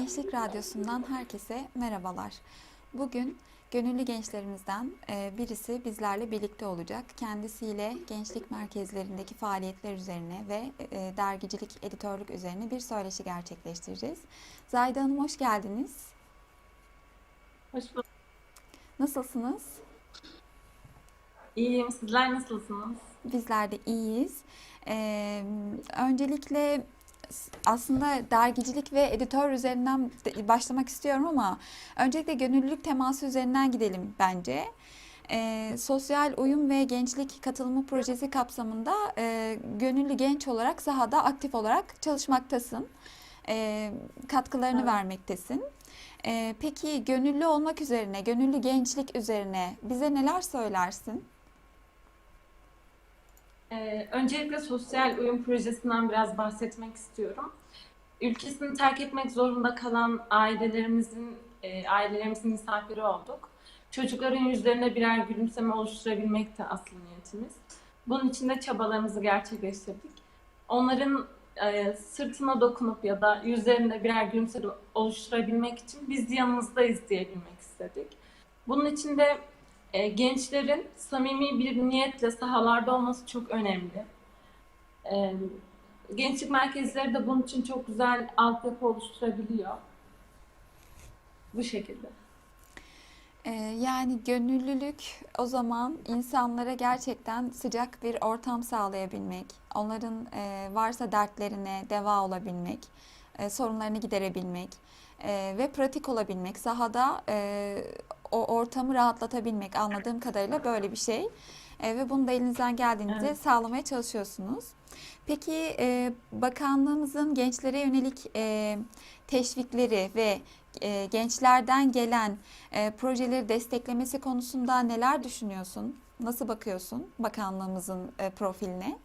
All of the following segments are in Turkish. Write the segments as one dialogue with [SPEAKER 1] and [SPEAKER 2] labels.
[SPEAKER 1] Gençlik Radyosu'ndan herkese merhabalar. Bugün gönüllü gençlerimizden e, birisi bizlerle birlikte olacak. Kendisiyle gençlik merkezlerindeki faaliyetler üzerine ve e, dergicilik, editörlük üzerine bir söyleşi gerçekleştireceğiz. Zayda Hanım hoş geldiniz.
[SPEAKER 2] Hoş bulduk.
[SPEAKER 1] Nasılsınız?
[SPEAKER 2] İyiyim. Sizler nasılsınız?
[SPEAKER 1] Bizler de iyiyiz. Ee, öncelikle aslında dergicilik ve editör üzerinden de- başlamak istiyorum ama öncelikle gönüllülük teması üzerinden gidelim bence. Ee, sosyal uyum ve gençlik katılımı projesi kapsamında e, gönüllü genç olarak sahada aktif olarak çalışmaktasın. Ee, katkılarını
[SPEAKER 2] Evet.
[SPEAKER 1] vermektesin. Ee, peki gönüllü olmak üzerine, gönüllü gençlik üzerine bize neler söylersin?
[SPEAKER 2] Ee, öncelikle sosyal uyum projesinden biraz bahsetmek istiyorum. Ülkesini terk etmek zorunda kalan ailelerimizin e, ailelerimizin misafiri olduk. Çocukların yüzlerine birer gülümseme oluşturabilmek de asıl niyetimiz. Bunun için de çabalarımızı gerçekleştirdik. Onların e, sırtına dokunup ya da yüzlerinde birer gülümseme oluşturabilmek için biz yanınızdayız diyebilmek istedik. Bunun için de e, gençlerin samimi bir niyetle sahalarda olması çok önemli. E, gençlik merkezleri de bunun için çok güzel altyapı oluşturabiliyor. Bu şekilde.
[SPEAKER 1] Ee, Yani gönüllülük o zaman insanlara gerçekten sıcak bir ortam sağlayabilmek, onların e, varsa dertlerine deva olabilmek, e, sorunlarını giderebilmek e, ve pratik olabilmek, sahada o ortamı rahatlatabilmek anladığım kadarıyla böyle bir şey. E, Ve bunu da elinizden geldiğince
[SPEAKER 2] Evet.
[SPEAKER 1] sağlamaya çalışıyorsunuz. Peki e, bakanlığımızın gençlere yönelik e, teşvikleri ve e, gençlerden gelen e, projeleri desteklemesi konusunda neler düşünüyorsun? Nasıl bakıyorsun bakanlığımızın e, profiline?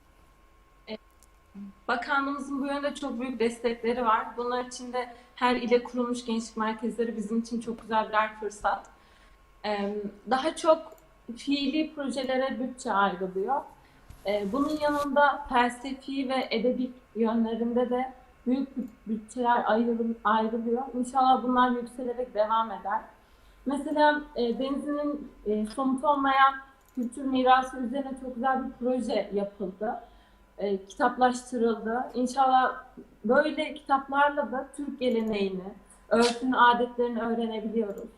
[SPEAKER 2] Bakanlığımızın bu yönde çok büyük destekleri var. Bunlar için de her ile kurulmuş gençlik merkezleri bizim için çok güzel birer fırsat. Daha çok fiili projelere bütçe ayrılıyor. Bunun yanında felsefi ve edebi yönlerinde de büyük bütçeler ayrıl- ayrılıyor. İnşallah bunlar yükselerek devam eder. Mesela e, Denizli'nin e, somut olmayan kültür mirası üzerine çok güzel bir proje yapıldı e, kitaplaştırıldı. İnşallah böyle kitaplarla da Türk geleneğini, örfünü, adetlerini öğrenebiliyoruz.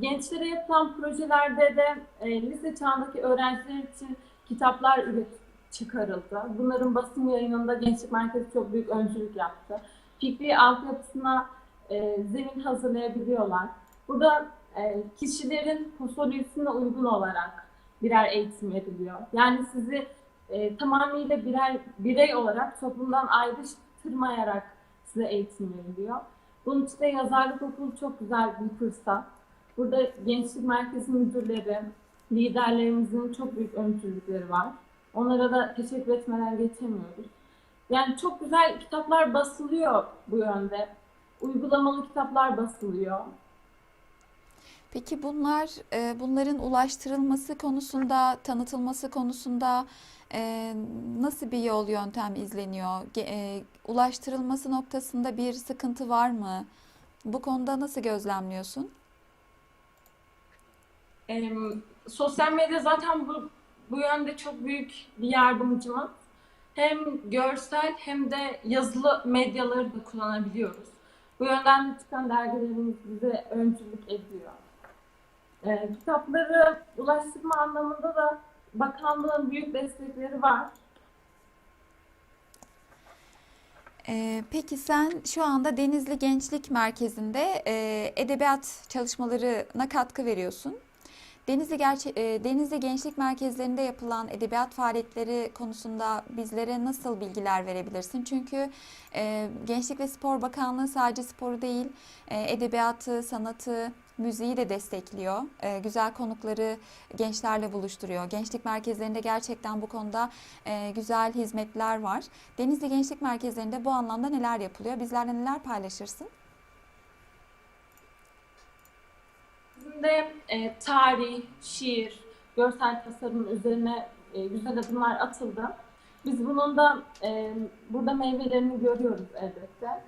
[SPEAKER 2] Gençlere yapılan projelerde de e, lise çağındaki öğrenciler için kitaplar üret çıkarıldı. Bunların basım yayınında Gençlik Merkezi çok büyük öncülük yaptı. Fikri altyapısına e, zemin hazırlayabiliyorlar. Burada e, kişilerin posolojisine uygun olarak birer eğitim veriliyor. Yani sizi e, tamamıyla birer birey olarak toplumdan ayrıştırmayarak size eğitim veriliyor. Bunun için de yazarlık okulu çok güzel bir fırsat. Burada gençlik merkezi müdürleri, liderlerimizin çok büyük öncülükleri var. Onlara da teşekkür etmeden geçemiyoruz. Yani çok güzel kitaplar basılıyor bu yönde. Uygulamalı kitaplar basılıyor.
[SPEAKER 1] Peki bunlar, e, bunların ulaştırılması konusunda, tanıtılması konusunda e, nasıl bir yol yöntem izleniyor? E, ulaştırılması noktasında bir sıkıntı var mı? Bu konuda nasıl gözlemliyorsun?
[SPEAKER 2] Ee, sosyal medya zaten bu, bu yönde çok büyük bir yardımcımız. Hem görsel hem de yazılı medyaları da kullanabiliyoruz. Bu yönden de çıkan dergilerimiz bize öncülük ediyor. Ee, kitapları ulaştırma anlamında da bakanlığın büyük destekleri var.
[SPEAKER 1] Ee, peki sen şu anda Denizli Gençlik Merkezi'nde e, edebiyat çalışmalarına katkı veriyorsun. Denizli, Gerçe- e, Denizli Gençlik Merkezlerinde yapılan edebiyat faaliyetleri konusunda bizlere nasıl bilgiler verebilirsin? Çünkü e, Gençlik ve Spor Bakanlığı sadece sporu değil, e, edebiyatı, sanatı, müziği de destekliyor. E, güzel konukları gençlerle buluşturuyor. Gençlik merkezlerinde gerçekten bu konuda e, güzel hizmetler var. Denizli Gençlik Merkezlerinde bu anlamda neler yapılıyor? Bizlerle neler paylaşırsın?
[SPEAKER 2] Bizim de e, tarih, şiir, görsel tasarım üzerine e, güzel adımlar atıldı. Biz bunun da e, burada meyvelerini görüyoruz elbette.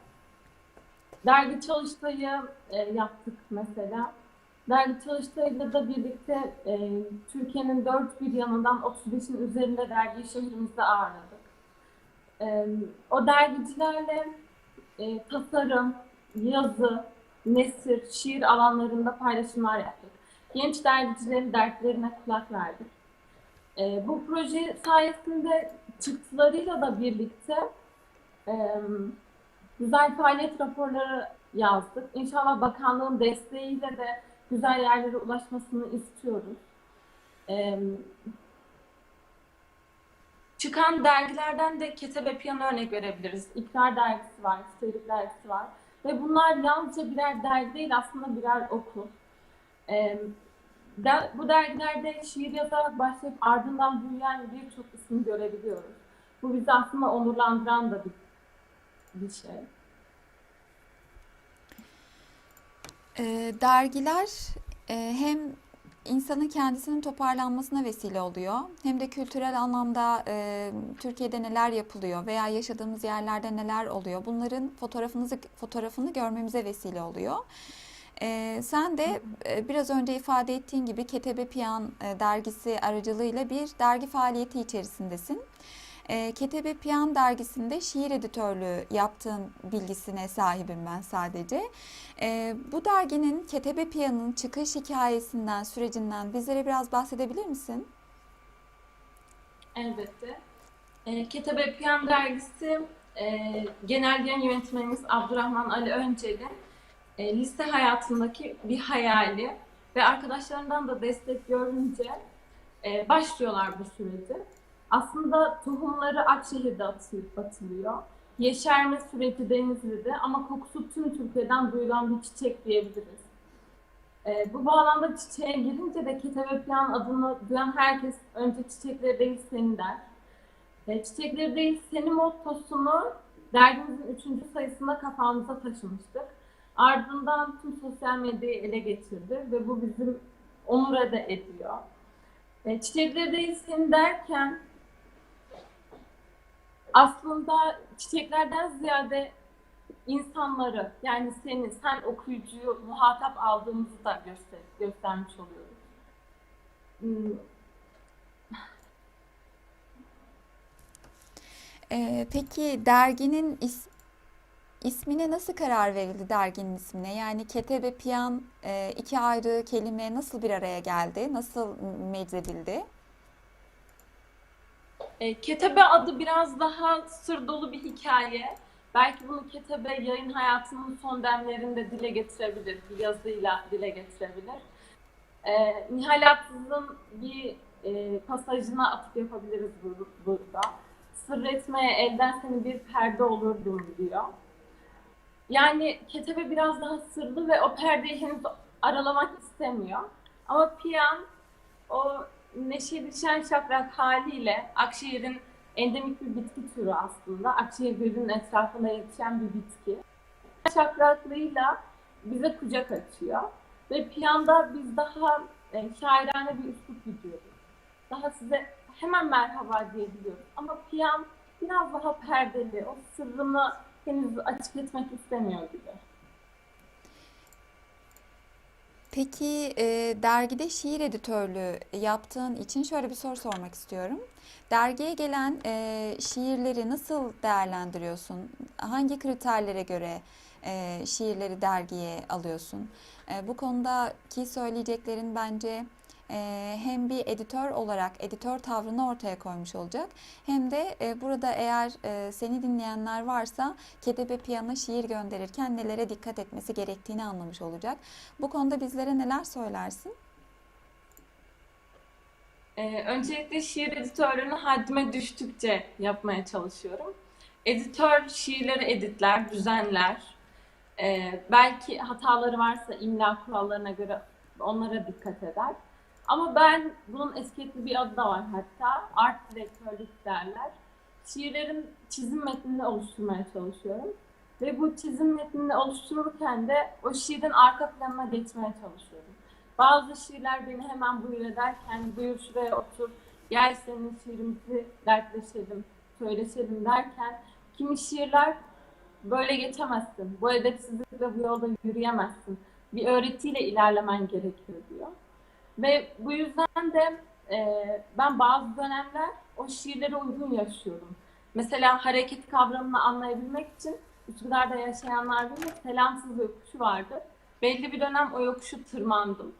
[SPEAKER 2] dergi çalıştayı e, yaptık mesela. Dergi çalıştayıyla da birlikte e, Türkiye'nin dört bir yanından 35'in üzerinde dergiyi şehrimizde ağırladık. E, o dergicilerle e, tasarım, yazı, nesir, şiir alanlarında paylaşımlar yaptık. Genç dergicilerin dertlerine kulak verdik. E, bu proje sayesinde çıktılarıyla da birlikte e, güzel faaliyet raporları yazdık. İnşallah bakanlığın desteğiyle de güzel yerlere ulaşmasını istiyoruz. E, çıkan dergilerden de Ketebe Piyano örnek verebiliriz. İkrar dergisi var, Sterik dergisi var. Ve bunlar yalnızca birer dergi değil aslında birer okul. Bu dergilerde şiir yazarak başlayıp ardından büyüyen birçok isim görebiliyoruz. Bu bizi aslında onurlandıran da bir, bir şey.
[SPEAKER 1] E, dergiler e, hem insanın kendisinin toparlanmasına vesile oluyor, hem de kültürel anlamda e, Türkiye'de neler yapılıyor veya yaşadığımız yerlerde neler oluyor, bunların fotoğrafınızı fotoğrafını görmemize vesile oluyor. E, sen de e, biraz önce ifade ettiğin gibi Ketebe Piyan e, dergisi aracılığıyla bir dergi faaliyeti içerisindesin. Ketebe Piyan dergisinde şiir editörlüğü yaptığın bilgisine sahibim ben sadece. E, bu derginin Ketebe Piyan'ın çıkış hikayesinden, sürecinden bizlere biraz bahsedebilir misin?
[SPEAKER 2] Elbette. Ketebe Piyan dergisi e, genel yayın yönetmenimiz Abdurrahman Ali Öncel'in e, lise hayatındaki bir hayali ve arkadaşlarından da destek görünce e, başlıyorlar bu süreci. Aslında tohumları Akşehir'de atılıp atılıyor. Yeşerme süreci Denizli'de ama kokusu tüm Türkiye'den duyulan bir çiçek diyebiliriz. E, bu bağlamda çiçeğe girince de Ketebe Piyan adını duyan herkes önce çiçekleri değil seni der. E, çiçekleri değil seni mottosunu dergimizin üçüncü sayısında kafamıza taşımıştık. Ardından tüm sosyal medyayı ele geçirdi ve bu bizim onur da ediyor. E, çiçekleri değil seni derken aslında çiçeklerden ziyade insanları yani seni, sen okuyucuyu muhatap aldığımızı da göster göstermiş oluyoruz. Hmm,
[SPEAKER 1] E, peki derginin is- ismine nasıl karar verildi derginin ismine? Yani Ketebe Piyan e, iki ayrı kelime nasıl bir araya geldi? Nasıl meczedildi?
[SPEAKER 2] E, Ketebe adı biraz daha sır dolu bir hikaye. Belki bunu Ketebe yayın hayatının son demlerinde dile getirebilir, bir yazıyla dile getirebilir. E, Nihal Atsız'ın bir e, pasajına atıp yapabiliriz bu- burada. Sır etmeye elden seni bir perde olurdum diyor. Yani Ketebe biraz daha sırlı ve o perdeyi henüz aralamak istemiyor. Ama Piyan o neşeli şen şakrak haliyle Akşehir'in endemik bir bitki türü aslında. Akşehir Gölü'nün etrafında yetişen bir bitki. Şakraklığıyla bize kucak açıyor. Ve piyanda biz daha e, şairane bir üslup gidiyoruz. Daha size hemen merhaba diyebiliyoruz. Ama piyan biraz daha perdeli. O sırrını henüz açık etmek istemiyor gibi.
[SPEAKER 1] Peki e, dergide şiir editörlüğü yaptığın için şöyle bir soru sormak istiyorum. Dergiye gelen e, şiirleri nasıl değerlendiriyorsun? Hangi kriterlere göre e, şiirleri dergiye alıyorsun? E, bu konudaki söyleyeceklerin bence hem bir editör olarak editör tavrını ortaya koymuş olacak, hem de e, burada eğer e, seni dinleyenler varsa Ketebe Piyan'a şiir gönderirken nelere dikkat etmesi gerektiğini anlamış olacak. Bu konuda bizlere neler söylersin?
[SPEAKER 2] Ee, öncelikle şiir editörlüğünü haddime düştükçe yapmaya çalışıyorum. Editör şiirleri editler, düzenler. Ee, belki hataları varsa imla kurallarına göre onlara dikkat eder. Ama ben bunun esketli bir adı da var hatta. Art direktörlük derler. Şiirlerin çizim metnini oluşturmaya çalışıyorum. Ve bu çizim metnini oluştururken de o şiirin arka planına geçmeye çalışıyorum. Bazı şiirler beni hemen buyur ederken buyur şuraya otur, gel senin şiirimizi dertleşelim, söyleşelim derken kimi şiirler Böyle geçemezsin. Bu edepsizlikle bu yolda yürüyemezsin. Bir öğretiyle ilerlemen gerekiyor diyor. Ve bu yüzden de e, ben bazı dönemler o şiirlere uygun yaşıyorum. Mesela hareket kavramını anlayabilmek için Üsküdar'da yaşayanlar bilir selamsız yokuşu vardı. Belli bir dönem o yokuşu tırmandım.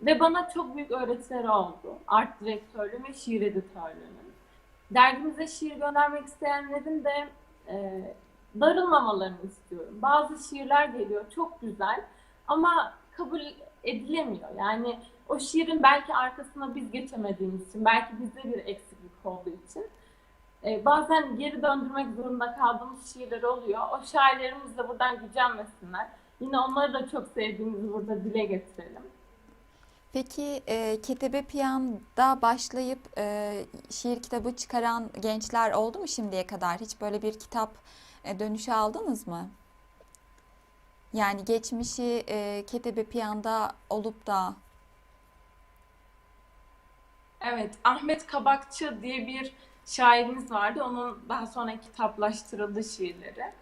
[SPEAKER 2] Ve bana çok büyük öğretileri oldu. Art direktörlüğüm ve şiir editörlüğünün. Dergimize şiir göndermek isteyenlerin de e, darılmamalarını istiyorum. Bazı şiirler geliyor çok güzel ama kabul edilemiyor. Yani o şiirin belki arkasına biz geçemediğimiz için, belki bizde bir eksiklik olduğu için e, bazen geri döndürmek zorunda kaldığımız şiirler oluyor. O şairlerimiz de buradan gücenmesinler. Yine onları da çok sevdiğimizi burada dile getirelim.
[SPEAKER 1] Peki e, Ketebe Piyan'da başlayıp e, şiir kitabı çıkaran gençler oldu mu şimdiye kadar? Hiç böyle bir kitap e, dönüşü aldınız mı? Yani geçmişi e, Ketebe Piyan'da olup da
[SPEAKER 2] Evet, Ahmet Kabakçı diye bir şairimiz vardı. Onun daha sonra kitaplaştırıldı şiirleri.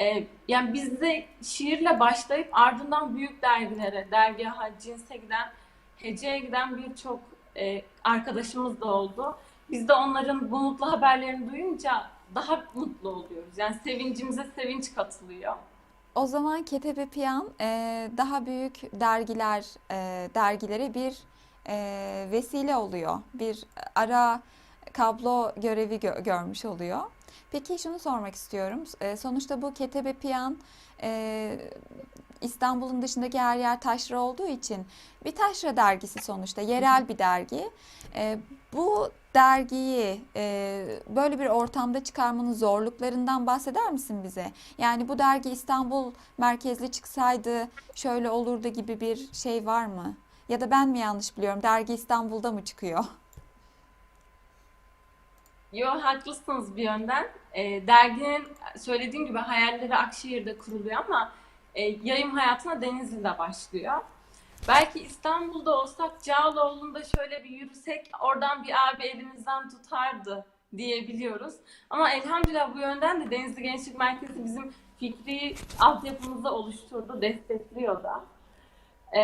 [SPEAKER 2] Ee, yani bizde şiirle başlayıp ardından büyük dergilere, dergaha, cinse giden, heceye giden birçok e, arkadaşımız da oldu. Biz de onların bu mutlu haberlerini duyunca daha mutlu oluyoruz. Yani sevincimize sevinç katılıyor.
[SPEAKER 1] O zaman Ketebe Piyan e, daha büyük dergiler e, dergilere bir e, vesile oluyor. Bir ara kablo görevi gö- görmüş oluyor. Peki şunu sormak istiyorum. E, sonuçta bu Ketebe Piyan e, İstanbul'un dışındaki her yer taşra olduğu için bir taşra dergisi sonuçta yerel bir dergi. E, bu dergiyi e, böyle bir ortamda çıkarmanın zorluklarından bahseder misin bize? Yani bu dergi İstanbul merkezli çıksaydı şöyle olurdu gibi bir şey var mı? Ya da ben mi yanlış biliyorum? Dergi İstanbul'da mı çıkıyor?
[SPEAKER 2] Yo haklısınız bir yönden. E, derginin söylediğim gibi hayalleri Akşehir'de kuruluyor ama e, yayım hayatına Denizli'de başlıyor. Belki İstanbul'da olsak Cağaloğlu'nda şöyle bir yürüsek oradan bir abi elimizden tutardı diyebiliyoruz. Ama elhamdülillah bu yönden de Denizli Gençlik Merkezi bizim fikri altyapımızı oluşturdu, destekliyor da. E,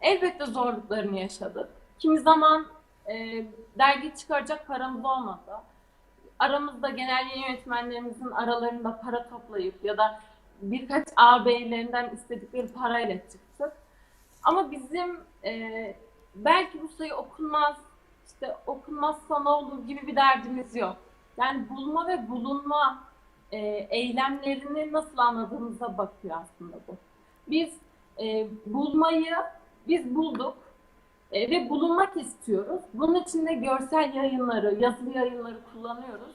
[SPEAKER 2] elbette zorluklarını yaşadık. Kimi zaman e, dergi çıkaracak paramız olmadı aramızda genel yayın yönetmenlerimizin aralarında para toplayıp ya da birkaç ağabeylerinden istedikleri parayla çıktık. Ama bizim e, belki bu sayı okunmaz, işte okunmazsa ne olur gibi bir derdimiz yok. Yani bulma ve bulunma e, eylemlerini nasıl anladığımıza bakıyor aslında bu. Biz e, bulmayı biz bulduk e, ve bulunmak istiyoruz. Bunun için de görsel yayınları, yazılı yayınları kullanıyoruz.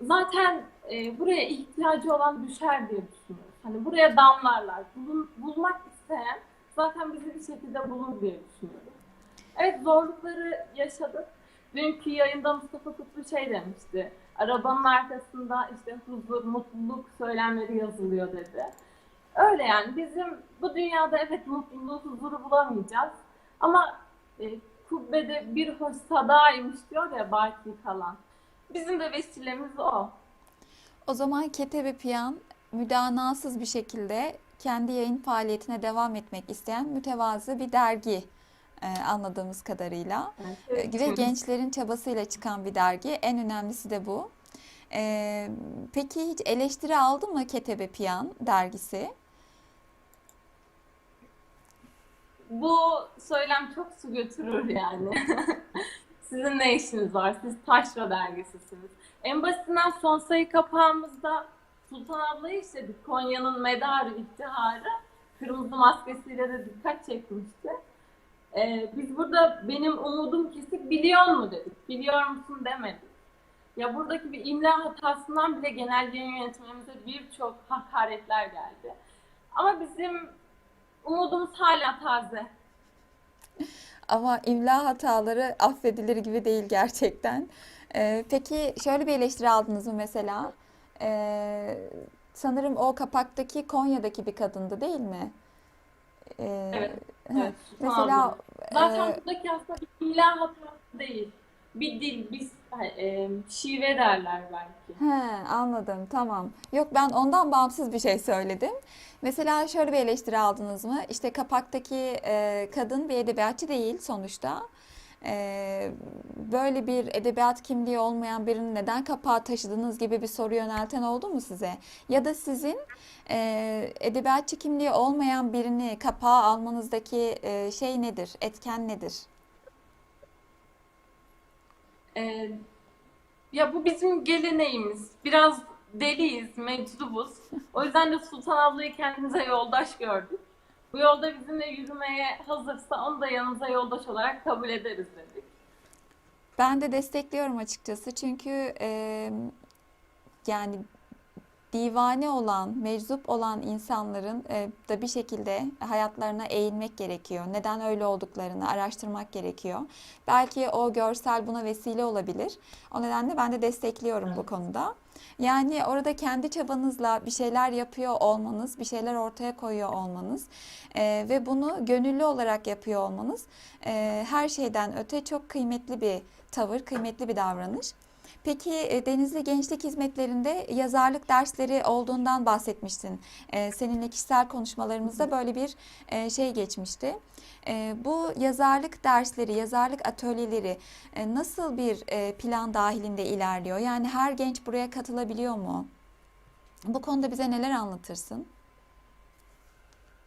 [SPEAKER 2] Zaten e, buraya ihtiyacı olan düşer diye düşünüyoruz. Hani buraya damlarlar. Bulun, bulmak isteyen zaten bizi bir şekilde bulur diye düşünüyoruz. Evet zorlukları yaşadık. Dünkü yayında Mustafa Kutlu şey demişti. Arabanın arkasında işte huzur, mutluluk söylemleri yazılıyor dedi. Öyle yani bizim bu dünyada evet mutluluğu, huzuru bulamayacağız. Ama e, kubbede bir hoş sadaymış diyor ya Baki Kalan. Bizim de vesilemiz o.
[SPEAKER 1] O zaman Ketebe Piyan müdanasız bir şekilde kendi yayın faaliyetine devam etmek isteyen mütevazı bir dergi e, anladığımız kadarıyla.
[SPEAKER 2] Evet.
[SPEAKER 1] E, Ve gençlerin çabasıyla çıkan bir dergi. En önemlisi de bu. E, peki hiç eleştiri aldı mı Ketebe Piyan dergisi?
[SPEAKER 2] Bu söylem çok su götürür yani. Sizin ne işiniz var? Siz taşra dergisisiniz. En basitinden son sayı kapağımızda Sultan ablayı işledik. Konya'nın medarı, iftiharı. Kırmızı maskesiyle de dikkat çekmişti. Ee, biz burada benim umudum kesik biliyor mu dedik. Biliyor musun demedik. Ya buradaki bir imla hatasından bile genel yayın yönetmenimize birçok hakaretler geldi. Ama bizim umudumuz hala taze.
[SPEAKER 1] Ama imla hataları affedilir gibi değil gerçekten. E, peki şöyle bir eleştiri aldınız mı mesela? E, sanırım o kapaktaki Konya'daki bir kadındı değil mi? E,
[SPEAKER 2] Evet, evet.
[SPEAKER 1] Mesela
[SPEAKER 2] abla. Zaten
[SPEAKER 1] e,
[SPEAKER 2] buradaki aslında bir imla hatası değil. bir dil, bir e, şive derler belki.
[SPEAKER 1] He, anladım. Tamam. Yok ben ondan bağımsız bir şey söyledim. Mesela şöyle bir eleştiri aldınız mı? İşte kapaktaki e, kadın bir edebiyatçı değil sonuçta. E, böyle bir edebiyat kimliği olmayan birini neden kapağa taşıdınız gibi bir soru yönelten oldu mu size? Ya da sizin e, edebiyatçı kimliği olmayan birini kapağa almanızdaki e, şey nedir? Etken nedir?
[SPEAKER 2] E, ya bu bizim geleneğimiz. Biraz deliyiz, meczubuz. O yüzden de Sultan ablayı kendimize yoldaş gördük. Bu yolda bizimle yürümeye hazırsa onu da yanımıza yoldaş olarak kabul ederiz dedik.
[SPEAKER 1] Ben de destekliyorum açıkçası çünkü e, yani divane olan, meczup olan insanların e, da bir şekilde hayatlarına eğilmek gerekiyor. Neden öyle olduklarını araştırmak gerekiyor. Belki o görsel buna vesile olabilir. O nedenle ben de destekliyorum bu konuda. Yani orada kendi çabanızla bir şeyler yapıyor olmanız, bir şeyler ortaya koyuyor olmanız e, ve bunu gönüllü olarak yapıyor olmanız e, her şeyden öte çok kıymetli bir tavır, kıymetli bir davranış. Peki e, Denizli Gençlik Hizmetleri'nde yazarlık dersleri olduğundan bahsetmiştin. E, Seninle kişisel konuşmalarımızda böyle bir e, şey geçmişti. Bu yazarlık dersleri, yazarlık atölyeleri nasıl bir plan dahilinde ilerliyor? Yani her genç buraya katılabiliyor mu? Bu konuda bize neler anlatırsın?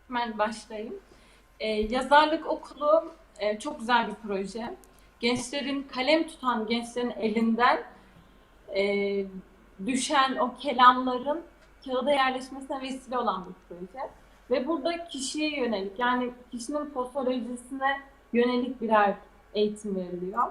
[SPEAKER 2] Hemen başlayayım. Ee, yazarlık okulu e, çok güzel bir proje. Gençlerin, kalem tutan gençlerin elinden e, düşen o kelamların kağıda yerleşmesine vesile olan bir proje. Ve burada kişiye yönelik, yani kişinin psikolojisine yönelik birer eğitim veriliyor.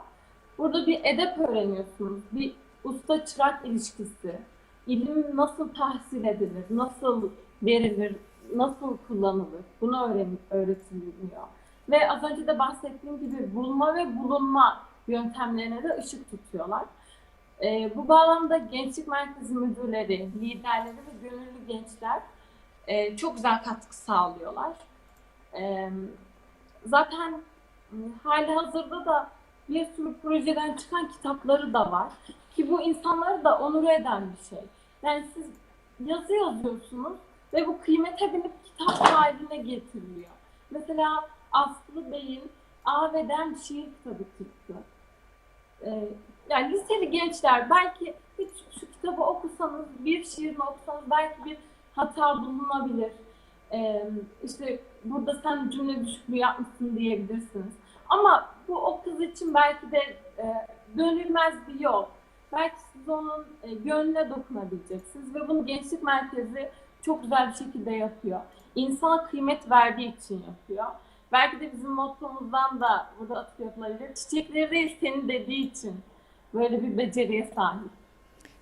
[SPEAKER 2] Burada bir edep öğreniyorsunuz, bir usta çırak ilişkisi, ilim nasıl tahsil edilir, nasıl verilir, nasıl kullanılır, bunu öğren öğretiliyor. Ve az önce de bahsettiğim gibi bulma ve bulunma yöntemlerine de ışık tutuyorlar. Ee, bu bağlamda Gençlik Merkezi müdürleri, liderleri ve gönüllü gençler e, çok güzel katkı sağlıyorlar. Ee, zaten hali hazırda da bir sürü projeden çıkan kitapları da var. Ki bu insanları da onur eden bir şey. Yani siz yazı yazıyorsunuz ve bu kıymete binip kitap haline getiriliyor. Mesela Aslı Bey'in A ve Dem şiir kitabı çıktı. Ee, yani liseli gençler belki hiç şu kitabı okusanız, bir şiirini okusanız belki bir hata bulunabilir. Ee, işte burada sen cümle düşüklüğü yapmışsın diyebilirsiniz. Ama bu o kız için belki de e, dönülmez bir yol. Belki siz onun e, gönlüne dokunabileceksiniz ve bunu gençlik merkezi çok güzel bir şekilde yapıyor. İnsana kıymet verdiği için yapıyor. Belki de bizim mottomuzdan da burada atıf yapılabilir. Çiçekleri değil senin dediği için böyle bir beceriye sahip.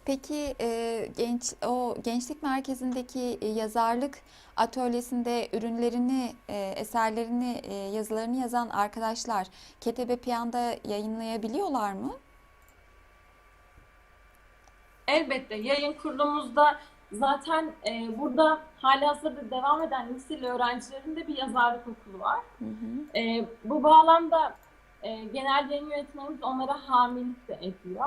[SPEAKER 1] Peki e, genç o gençlik merkezindeki e, yazarlık atölyesinde ürünlerini, e, eserlerini, e, yazılarını yazan arkadaşlar Ketebe Piyan'da yayınlayabiliyorlar mı?
[SPEAKER 2] Elbette yayın kurulumuzda zaten e, burada halihazırda devam eden liseli öğrencilerin de bir yazarlık okulu var.
[SPEAKER 1] Hı hı.
[SPEAKER 2] E, bu bağlamda e, genel yayın yönetmenimiz onlara hamilelik de ediyor.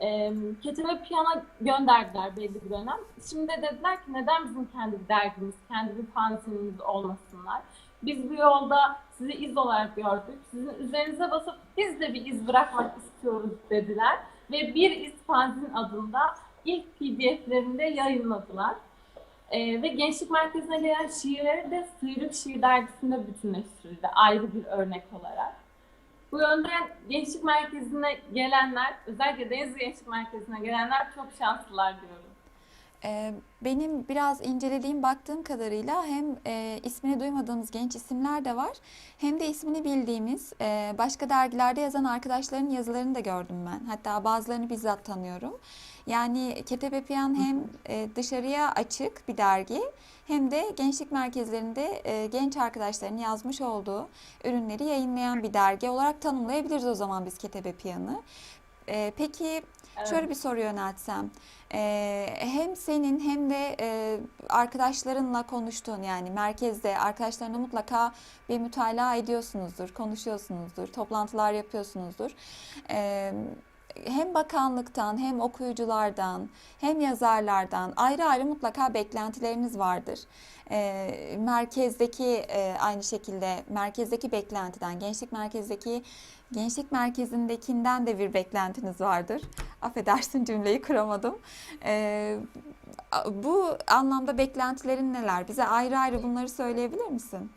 [SPEAKER 2] E, Ketebe Piyano gönderdiler belli bir dönem. Şimdi de dediler ki neden bizim kendi bir dergimiz, kendi bir fanzinimiz olmasınlar? Biz bu yolda sizi iz olarak gördük. Sizin üzerinize basıp biz de bir iz bırakmak istiyoruz dediler. Ve Bir İz Fanzin adında ilk PDF'lerini de yayınladılar. Ee, ve Gençlik Merkezi'ne gelen şiirleri de Sıyrık Şiir Dergisi'nde bütünleştirildi ayrı bir örnek olarak. Bu yönden Gençlik Merkezi'ne gelenler, özellikle Denizli Gençlik Merkezi'ne gelenler çok şanslılar diyorum.
[SPEAKER 1] E, Benim biraz incelediğim, baktığım kadarıyla hem e, ismini duymadığımız genç isimler de var, hem de ismini bildiğimiz e, başka dergilerde yazan arkadaşların yazılarını da gördüm ben. Hatta bazılarını bizzat tanıyorum. Yani Ketebe Piyan hem e, dışarıya açık bir dergi, hem de gençlik merkezlerinde genç arkadaşların yazmış olduğu ürünleri yayınlayan bir dergi olarak tanımlayabiliriz o zaman biz Ketebe Piyan'ı. E, Peki
[SPEAKER 2] Evet.
[SPEAKER 1] Şöyle bir soru yöneltsem. Ee, hem senin hem de e, arkadaşlarınla konuştuğun yani merkezde arkadaşlarına mutlaka bir mütalaa ediyorsunuzdur, konuşuyorsunuzdur, toplantılar yapıyorsunuzdur. Ee, hem bakanlıktan hem okuyuculardan hem yazarlardan ayrı ayrı mutlaka beklentileriniz vardır. Ee, merkezdeki e, aynı şekilde merkezdeki beklentiden, gençlik merkezdeki gençlik merkezindekinden de bir beklentiniz vardır. Affedersin cümleyi kuramadım. Ee, bu anlamda beklentilerin neler? Bize ayrı ayrı bunları söyleyebilir misin?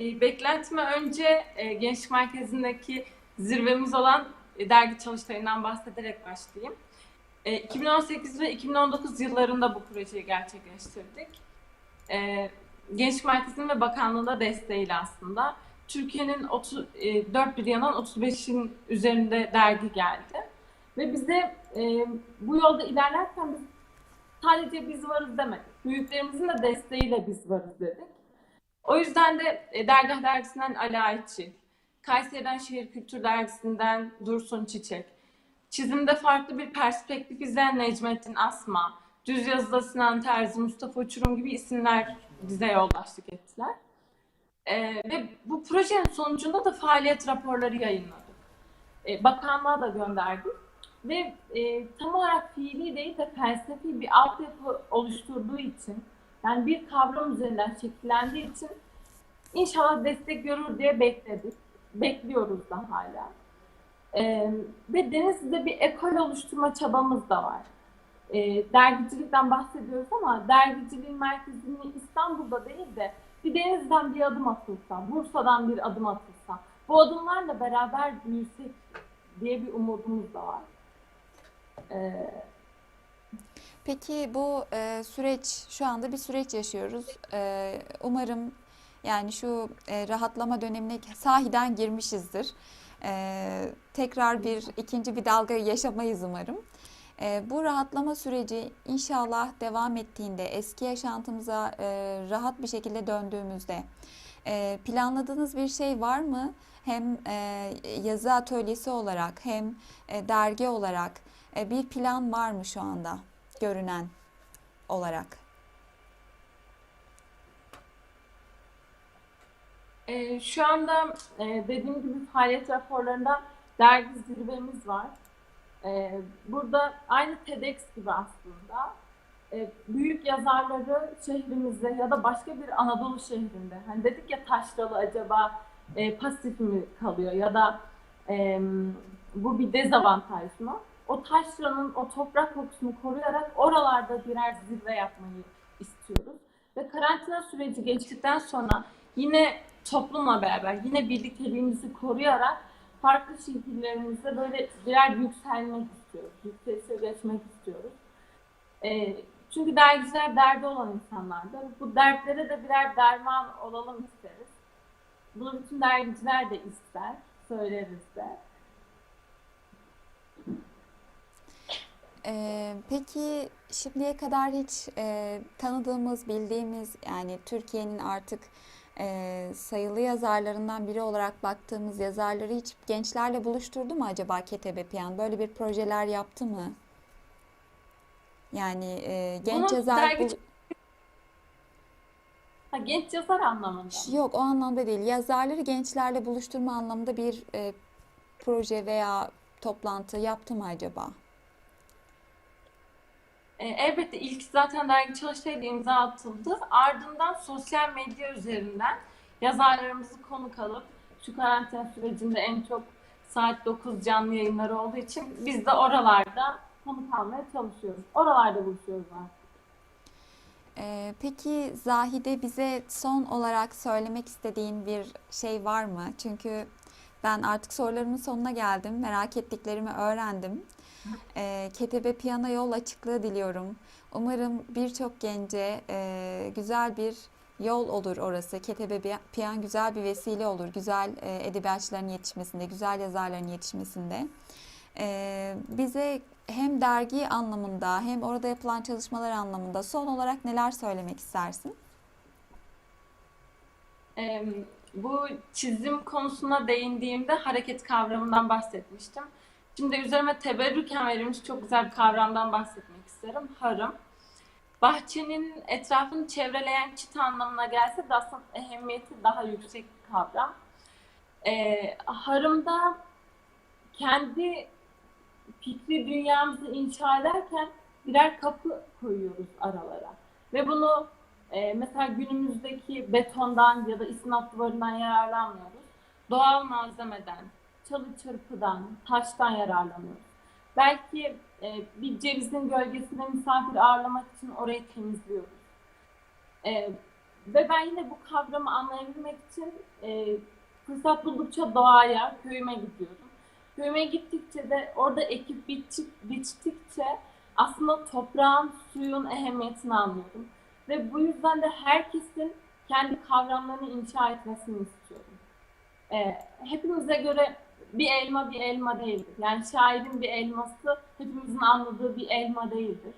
[SPEAKER 2] E, Beklentime önce e, Gençlik Merkezi'ndeki zirvemiz olan e, dergi çalıştayından bahsederek başlayayım. E, 2018 ve 2019 yıllarında bu projeyi gerçekleştirdik. E, Gençlik Merkezi'nin ve Bakanlığı'nın da desteğiyle aslında Türkiye'nin 30, e, dört bir yandan 35'in üzerinde dergi geldi. Ve bize e, bu yolda ilerlerken sadece biz varız demedik. Büyüklerimizin de desteğiyle biz varız dedik. O yüzden de e, Dergah Dergisi'nden Ali Ayçi, Kayseri'den Şehir Kültür Dergisi'nden Dursun Çiçek, çizimde farklı bir perspektif izleyen Necmettin Asma, düz yazıda Sinan Terzi, Mustafa Uçurum gibi isimler bize yoldaşlık ettiler. E, ve bu projenin sonucunda da faaliyet raporları yayınladık. E, bakanlığa da gönderdik. Ve e, tam olarak fiili değil de felsefi bir altyapı oluşturduğu için yani bir kavram üzerinden şekillendiği için inşallah destek görür diye bekledik. Bekliyoruz da hala. Ee, ve Denizli'de bir ekol oluşturma çabamız da var. Ee, dergicilikten bahsediyoruz ama dergiciliğin merkezini İstanbul'da değil de bir Denizli'den bir adım atılsa, Bursa'dan bir adım atılsa, bu adımlarla beraber büyüsek diye bir umudumuz da var. Ee,
[SPEAKER 1] Peki bu e, süreç şu anda bir süreç yaşıyoruz. E, umarım yani şu e, rahatlama dönemine sahiden girmişizdir. E, tekrar bir ikinci bir dalga yaşamayız umarım. E, bu rahatlama süreci inşallah devam ettiğinde eski yaşantımıza e, rahat bir şekilde döndüğümüzde e, planladığınız bir şey var mı? Hem e, yazı atölyesi olarak hem e, dergi olarak e, bir plan var mı şu anda görünen olarak?
[SPEAKER 2] Ee, şu anda e, dediğim gibi faaliyet raporlarında dergi zirvemiz var. Ee, burada aynı TEDx gibi aslında e, büyük yazarları şehrimizde ya da başka bir Anadolu şehrinde hani dedik ya taşralı acaba e, pasif mi kalıyor ya da e, bu bir dezavantaj mı? O taşranın o toprak kokusunu koruyarak oralarda birer zirve yapmayı istiyoruz. Ve karantina süreci geçtikten sonra yine toplumla beraber yine birlikteliğimizi koruyarak farklı şehirlerimizde böyle birer yükselmek istiyoruz. Yükselişe geçmek istiyoruz. Ee, çünkü dergiciler derdi olan insanlardır. Bu dertlere de birer derman olalım isteriz. Bunu bütün dergiciler de ister. Söyleriz de.
[SPEAKER 1] Ee, peki şimdiye kadar hiç e, tanıdığımız, bildiğimiz yani Türkiye'nin artık e, sayılı yazarlarından biri olarak baktığımız yazarları hiç gençlerle buluşturdu mu acaba KTBPN? Böyle bir projeler yaptı mı? Yani e, genç
[SPEAKER 2] Bunu
[SPEAKER 1] yazar
[SPEAKER 2] dergi- Ha, genç yazar anlamında.
[SPEAKER 1] yok o anlamda değil. Yazarları gençlerle buluşturma anlamında bir e, proje veya toplantı yaptı mı acaba?
[SPEAKER 2] E, elbette ilk zaten dergi çalıştayla imza atıldı. Ardından sosyal medya üzerinden yazarlarımızı konuk alıp şu karantina sürecinde en çok saat 9 canlı yayınları olduğu için biz de oralarda konuk almaya çalışıyoruz. Oralarda buluşuyoruz artık.
[SPEAKER 1] Ee, peki Zahide bize son olarak söylemek istediğin bir şey var mı? Çünkü ben artık sorularımın sonuna geldim. Merak ettiklerimi öğrendim. Ee, Ketebe Piyano yol açıklığı diliyorum. Umarım birçok gence e, güzel bir yol olur orası. Ketebe Pi- Piyan güzel bir vesile olur. Güzel e, edebiyatçıların yetişmesinde, güzel yazarların yetişmesinde. Ee, bize hem dergi anlamında hem orada yapılan çalışmalar anlamında son olarak neler söylemek istersin?
[SPEAKER 2] E, bu çizim konusuna değindiğimde hareket kavramından bahsetmiştim. Şimdi üzerime teberrüken verilmiş çok güzel bir kavramdan bahsetmek isterim. Harım. Bahçenin etrafını çevreleyen çit anlamına gelse de aslında ehemmiyeti daha yüksek bir kavram. Ee, harımda kendi fikri dünyamızı inşa ederken birer kapı koyuyoruz aralara. Ve bunu e, mesela günümüzdeki betondan ya da istinat duvarından yararlanmıyoruz. Doğal malzemeden, çalı çırpıdan, taştan yararlanıyoruz. Belki e, bir cevizin gölgesinde misafir ağırlamak için orayı temizliyoruz. E, ve ben yine bu kavramı anlayabilmek için e, fırsat buldukça doğaya, köyüme gidiyorum. Köyüme gittikçe de orada ekip biçip, biçtikçe aslında toprağın, suyun ehemmiyetini anlıyorum. Ve bu yüzden de herkesin kendi kavramlarını inşa etmesini istiyorum. Ee, hepimize göre bir elma bir elma değildir. Yani şairin bir elması hepimizin anladığı bir elma değildir.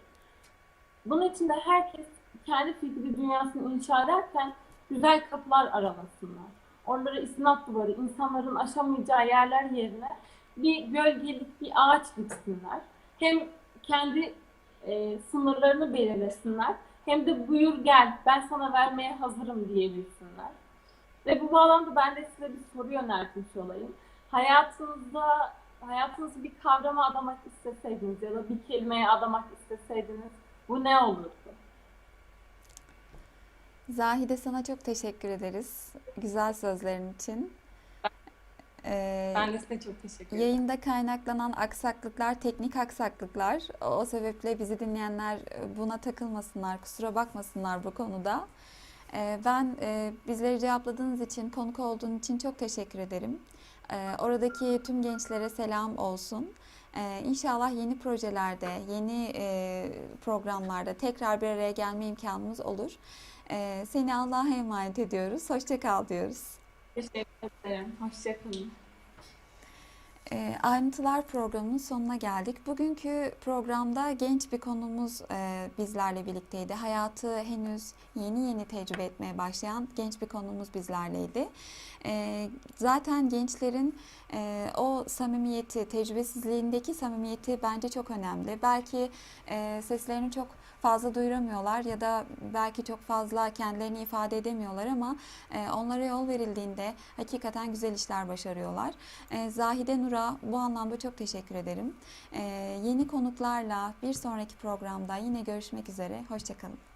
[SPEAKER 2] Bunun için de herkes kendi fikri dünyasını inşa ederken güzel kapılar aralasınlar. Oralara istinat duvarı, insanların aşamayacağı yerler yerine bir gölgelik bir ağaç diksinler. Hem kendi e, sınırlarını belirlesinler hem de buyur gel ben sana vermeye hazırım diyebilsinler. Ve bu bağlamda ben de size bir soru yöneltmiş olayım. Hayatınızda hayatınızı bir kavrama adamak isteseydiniz ya da bir kelimeye adamak isteseydiniz bu ne olurdu?
[SPEAKER 1] Zahide sana çok teşekkür ederiz güzel sözlerin için. Ee,
[SPEAKER 2] Ben de size çok teşekkür ederim.
[SPEAKER 1] Yayında kaynaklanan aksaklıklar, teknik aksaklıklar. O sebeple bizi dinleyenler buna takılmasınlar, kusura bakmasınlar bu konuda. Ee, Ben e, bizleri cevapladığınız için, konuk olduğun için çok teşekkür ederim. Ee, Oradaki tüm gençlere selam olsun. Ee, İnşallah yeni projelerde, yeni e, programlarda tekrar bir araya gelme imkanımız olur. Ee, Seni Allah'a emanet ediyoruz. Hoşça kal diyoruz.
[SPEAKER 2] Teşekkür ederim. Hoşçakalın.
[SPEAKER 1] E, Ayrıntılar programının sonuna geldik. Bugünkü programda genç bir konumuz e, bizlerle birlikteydi. Hayatı henüz yeni yeni tecrübe etmeye başlayan genç bir konumuz bizlerleydi. E, zaten gençlerin e, o samimiyeti, tecrübesizliğindeki samimiyeti bence çok önemli. Belki e, seslerini çok fazla duyuramıyorlar ya da belki çok fazla kendilerini ifade edemiyorlar ama e, onlara yol verildiğinde hakikaten güzel işler başarıyorlar. E, Zahide Nur'a bu anlamda çok teşekkür ederim. E, yeni konuklarla bir sonraki programda yine görüşmek üzere. Hoşçakalın.